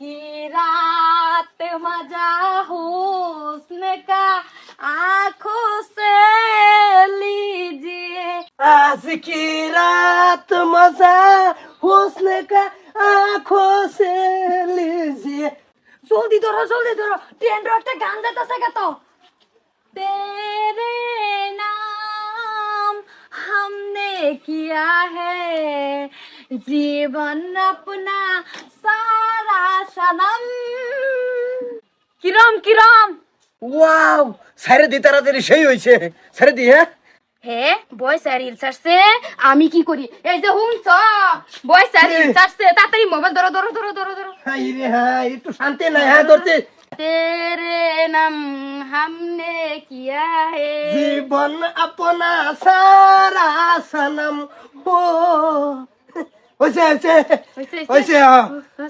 की रात मजा हुस्न का आंखों से लीजिए आज की रात मजा हुस्न का आंखों से लीजिए जल्दी धरो जल्दी धरो ट्रेन रोड पे गान देता से कहता तेरे नाम हमने किया है जीवन अपना सारा सनम কিরম কিরম ওয়াও সারে দি তাড়াতাড়ি সেই হইছে সারে দি হ্যাঁ হে বয়স আর রিলস আসছে আমি কি করি এই যে হুনছ বয়স আর রিলস আসছে তাড়াতাড়ি মোবাইল ধরো ধরো ধরো ধরো ধরো হাই রে হ্যাঁ একটু শান্তি নাই হ্যাঁ ধরতে तेरे नाम हमने किया है জীবন আপনা সারা সনম ও হইছে হইছে হইছে, হইছে। হইছে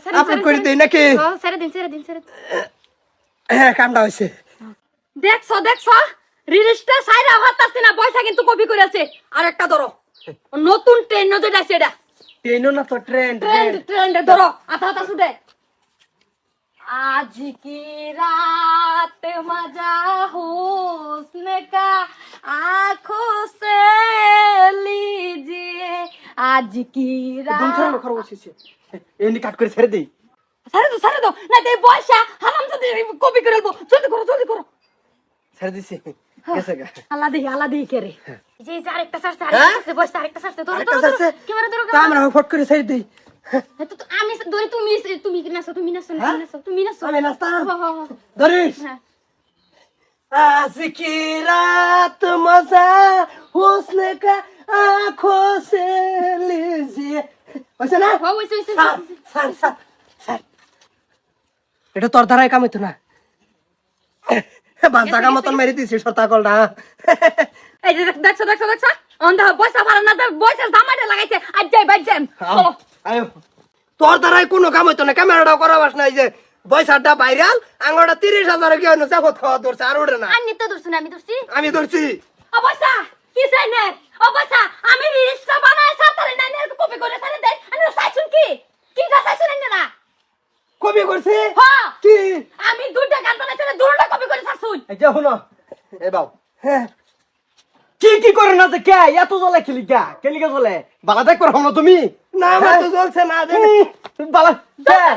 সারে, আপলোড সারে, করে সারে। দেই নাকি ও, ছেড়ে দিন ছেড়ে দিন ছেড়ে দিন হ্যাঁ কামটা হইছে দেখছো দেখছো রিলিজটা সাইরা হতাছে না পয়সা কিন্তু কপি করে আছে আর একটা ধরো নতুন ট্রেন নজর আছে এটা ট্রেনও না তো ট্রেন ট্রেন্ড ট্রেন্ড ধরো আতা আতা ছুটে आज की रात मजा हुस्न का आंखों से लीजिए आज की দুম रात ছাড়া খরচ হইছে এমনি কাট করে ছেড়ে দেই সারে দাও সারে দাও না দে পয়সা হারাম যদি কপি করে দেবো জলদি করো জলদি করো ছেড়ে দিছি গেছে গা আল্লাহ দেখি আল্লাহ দেখি কে রে যে যে আরেকটা সারছে হ্যাঁ? আরেকটা সারছে বসে আরেকটা সারছে ধরো আরেকটা ধরো ধরো সারছে? ক্যামেরা ধরো তা আমরা ফট করে ছেড়ে দেই হ্যাঁ, তো- তো আমি ধরে তুমি তুমি নাচো তুমি নাচো হ্যাঁ? তুমি নাচো তুমি নাচো আমি নাচতাম? হো, হো, হো। ধরিস হ্যাঁ। आज की रात मजा हुस्न का হ্যাঁ, এটা তোর দ্বারাই কামিত না। বাদ জাগা মতন মেরে দিছি সরতা দেখছ দেখছ দেখছ? অন্ধ বয়সা ভালো না বয়সা জামাটা লাগাইছে আর যাই বাদ যাই। তোর দ্বারাই কোনো কাম হইতো না ক্যামেরাটা করাবাস না এই যে বয়সাটা ভাইরাল আঙড়া তিরিশ হাজার কি হইনো চাপত খাওয়া ধরছে আর ওঠে না। আমি তো ধরছি না আমি ধরছি। আমি ধরছি। অবস্থা কি চাই না? অবস্থা আমি রিলসটা বানায় সাতারে না কপি করে সারে দেই আমি সাইছুন কি? কি কা সাইছুন না? কবি করছি? হ্যাঁ কি? আমি দুইটা গান বানাইছি দুটোটা কপি করে সারছুন এই যে শুনো এ বাউ। হ্যাঁ। কি কি করে না যে কে? এত জ্বলে খেলি কে খেলি কে জ্বলে? বালা দেখ করো না তুমি। না আমার তো জ্বলছে না বালা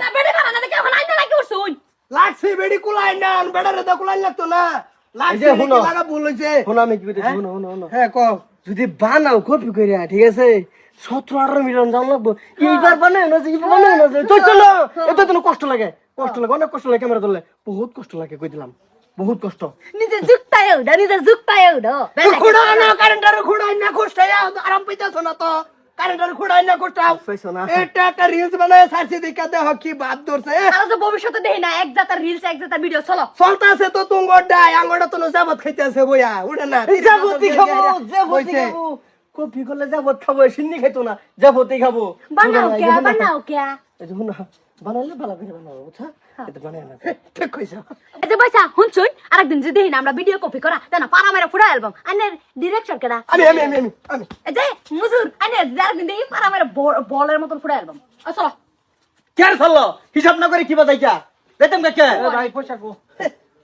না বেড়ে বানা দেখে এখন আইনা লাগি উঠছুন লাগছে বেড়ি কুলাই না বেড়ারে তো কুলাই লাগতো না। লাগছে শুনো। লাগা ভুল হইছে। শোনো আমি কি কইতেছি শোনো শোনো হ্যাঁ ক যদি বানাও কপি করে ঠিক আছে? সতেরো আঠারো মিলিয়ন জান লাগবো। এইবার বানায় না যে বানায় না যে তো চলো এত তো কষ্ট লাগে। কষ্ট লাগে অনেক কষ্ট লাগে ক্যামেরা ধরলে। বহুত কষ্ট লাগে কই দিলাম। বহুত কষ্ট। নিজে যুক্তায় উডা নিজে যুক্তায় উডা খুড়া না কারেন্টার খুড়াই না কষ্টাই আরাম পাইতাছ না তো? কারেন্টার খুড়াই না। এটা একটা রিলস বানায় সারছি দেখা দেখ কি বাদ ধরছে আর তো ভবিষ্যতে দেই না এক জাতার রিলস এক জাতার ভিডিও চলো। চলতাছে তো তুঙ্গর ডাই আঙ্গটা তো যাবত খাইতেছে বইয়া উঠে না। যাবতি খাব। খাব। কপি করলে যাবত খাব সিন্নি খাইতো না জাবতি খাব। বানাও কে বানাও কে যে শুনো, বানাইলে ভালো করে বানাবো বুঝছা? এটা বানাই না ঠিক কইছ। এই যে পয়সা হুনছুন আরেকদিন যদি দেই না আমরা ভিডিও কপি করা তাই না? পারা মেরা ফুড়া অ্যালবাম আনের ডিরেকশন কেডা? আমি আমি আমি আমি আমি। এই যে মুজুর আনে আরেকদিন দেই পারা মেরা বলের মতন ফুড়া অ্যালবাম চলো। কে চলল হিসাব না করে কি বাজাই কা? যেতাম কে ভাই পয়সা কো।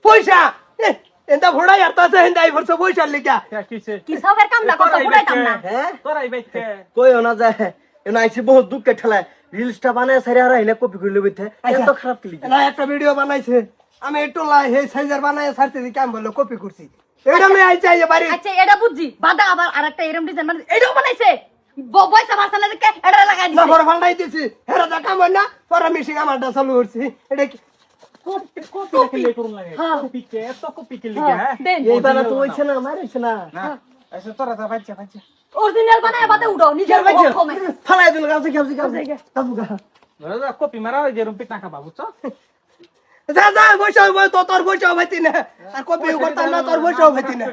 পয়সা? এ, ভোড়াই আর তাছে হেন্দাই ভরছে পয়সা লিখা কি সবের কাম না করছ ফুড়াইতাম না। কইও না যায় এনে আইছি বহুত দুঃখে ঠেলায়। রিলসটা বানায় সারি আর এনে কপি করে লইতে এত খারাপ কি না একটা ভিডিও বানাইছে। আমি একটু লাই হে সাইজার বানায় সারতে দি কাম বলল কপি করছি। এটা আমি আইছি আইছে বাড়ি আচ্ছা এটা বুঝছি। বাদা আবার আরেকটা এরম ডিজাইন মানে এটাও বানাইছে। ব- পয়সা মারছে না দেখে এটা লাগাই না দিছে বড় ফান্ডাই দিছি। হেরা দা কাম না পরে মিশিং আমারটা চালু করছি। এটা কি হ্যাঁ, দেন। এই বানা তো হইছে না আমার হইছে না। অরিজিনাল বানায় বাদে উড়ো নিজের কমে ফালাই দিল গাছে গাছে গাছে তাবু গা কপি মারা যে রুম পিক না খাবা বুঝছ যা যা বসে তো তোর বসে ভাইতি না আর কপি করতাম না তোর বসে ভাইতি না